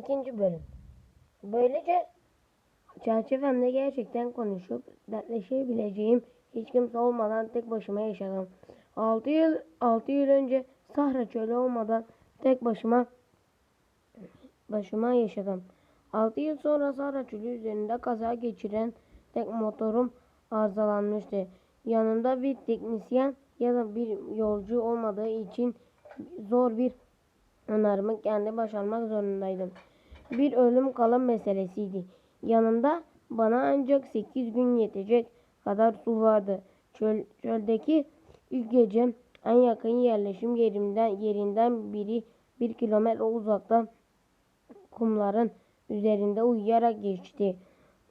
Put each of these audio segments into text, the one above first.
İkinci bölüm. Böylece çerçevemde gerçekten konuşup dertleşebileceğim hiç kimse olmadan tek başıma yaşadım. 6 yıl 6 yıl önce Sahra çölü olmadan tek başıma başıma yaşadım. 6 yıl sonra Sahra çölü üzerinde kaza geçiren tek motorum arızalanmıştı. Yanımda bir teknisyen ya da bir yolcu olmadığı için zor bir onarımı kendi başarmak zorundaydım. Bir ölüm kalım meselesiydi. Yanımda bana ancak 8 gün yetecek kadar su vardı. Çöl, çöldeki ilk gecem en yakın yerleşim yerimden yerinden biri bir kilometre uzakta kumların üzerinde uyuyarak geçti.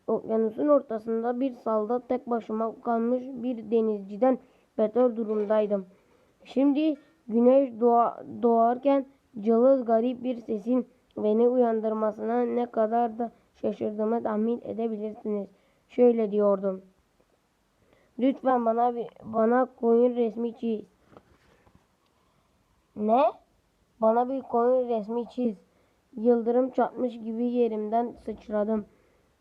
Okyanusun ortasında bir salda tek başıma kalmış bir denizciden beter durumdaydım. Şimdi güneş doğa, doğarken cılız garip bir sesin beni uyandırmasına ne kadar da şaşırdığımı tahmin edebilirsiniz. Şöyle diyordum. Lütfen bana bir, bana koyun resmi çiz. Ne? Bana bir koyun resmi çiz. Yıldırım çarpmış gibi yerimden sıçradım.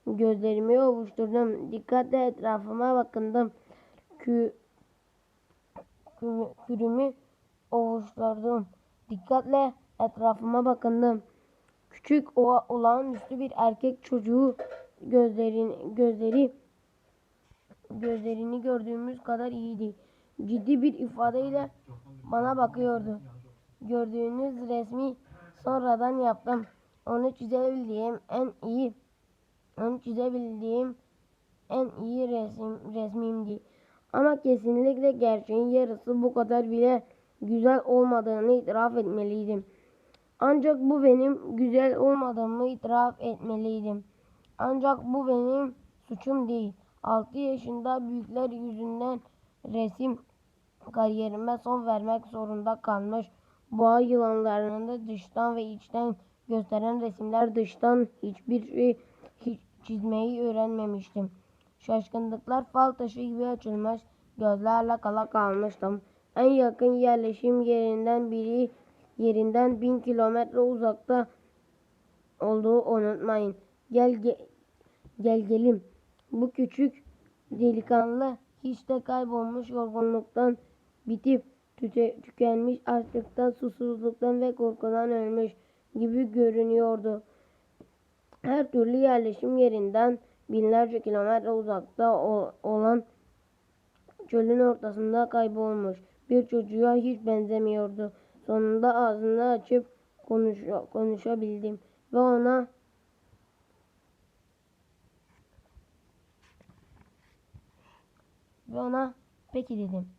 Gözlerimi ovuşturdum. Dikkatle etrafıma bakındım. Kü, kü, kürümü ovuşturdum. Dikkatle etrafıma bakındım. Küçük o olağanüstü bir erkek çocuğu gözlerin gözleri gözlerini gördüğümüz kadar iyiydi. Ciddi bir ifadeyle bana bakıyordu. Gördüğünüz resmi sonradan yaptım. Onu çizebildiğim en iyi onu çizebildiğim en iyi resim resmimdi. Ama kesinlikle gerçeğin yarısı bu kadar bile güzel olmadığını itiraf etmeliydim. Ancak bu benim güzel olmadığımı itiraf etmeliydim. Ancak bu benim suçum değil. 6 yaşında büyükler yüzünden resim kariyerime son vermek zorunda kalmış. Boğa yılanlarını da dıştan ve içten gösteren resimler dıştan hiçbir şey hiç çizmeyi öğrenmemiştim. Şaşkınlıklar fal taşı gibi açılmış gözlerle kala kalmıştım. En yakın yerleşim yerinden biri yerinden bin kilometre uzakta olduğu unutmayın. Gel ge, gel gelim. Bu küçük delikanlı hiç de kaybolmuş yorgunluktan bitip tüte, tükenmiş açlıktan, susuzluktan ve korkudan ölmüş gibi görünüyordu. Her türlü yerleşim yerinden binlerce kilometre uzakta olan çölün ortasında kaybolmuş bir çocuğa hiç benzemiyordu. Sonunda ağzını açıp konuş konuşabildim ve ona ve ona peki dedim.